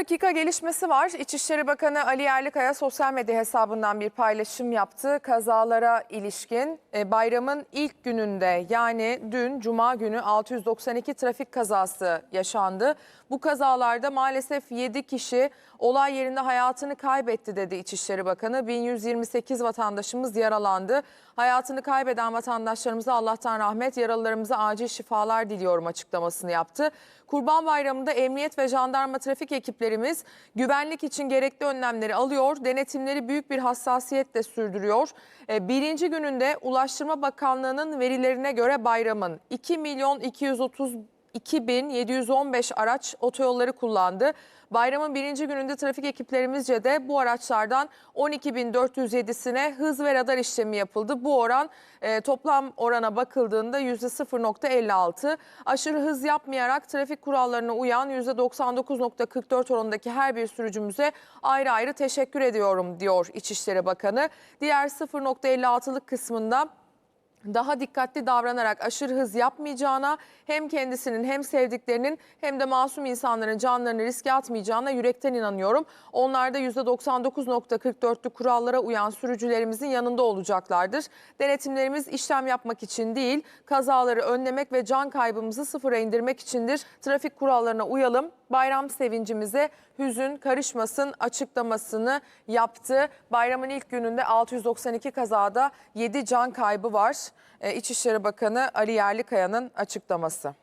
dakika gelişmesi var. İçişleri Bakanı Ali Yerlikaya sosyal medya hesabından bir paylaşım yaptı. Kazalara ilişkin e, bayramın ilk gününde yani dün Cuma günü 692 trafik kazası yaşandı. Bu kazalarda maalesef 7 kişi olay yerinde hayatını kaybetti dedi İçişleri Bakanı. 1128 vatandaşımız yaralandı. Hayatını kaybeden vatandaşlarımıza Allah'tan rahmet, yaralılarımıza acil şifalar diliyorum açıklamasını yaptı. Kurban Bayramı'nda emniyet ve jandarma trafik ekiplerimiz güvenlik için gerekli önlemleri alıyor. Denetimleri büyük bir hassasiyetle sürdürüyor. E, Birinci gününde Ulaştırma Bakanlığı'nın verilerine göre bayramın 2 milyon 230 2715 araç otoyolları kullandı. Bayramın birinci gününde trafik ekiplerimizce de bu araçlardan 12.407'sine hız ve radar işlemi yapıldı. Bu oran e, toplam orana bakıldığında %0.56. Aşırı hız yapmayarak trafik kurallarına uyan %99.44 oranındaki her bir sürücümüze ayrı ayrı teşekkür ediyorum diyor İçişleri Bakanı. Diğer 0.56'lık kısmında daha dikkatli davranarak aşırı hız yapmayacağına, hem kendisinin hem sevdiklerinin hem de masum insanların canlarını riske atmayacağına yürekten inanıyorum. Onlar da %99.44'lü kurallara uyan sürücülerimizin yanında olacaklardır. Denetimlerimiz işlem yapmak için değil, kazaları önlemek ve can kaybımızı sıfıra indirmek içindir. Trafik kurallarına uyalım, bayram sevincimize hüzün karışmasın açıklamasını yaptı. Bayramın ilk gününde 692 kazada 7 can kaybı var. Ee, İçişleri Bakanı Ali Yerlikaya'nın açıklaması.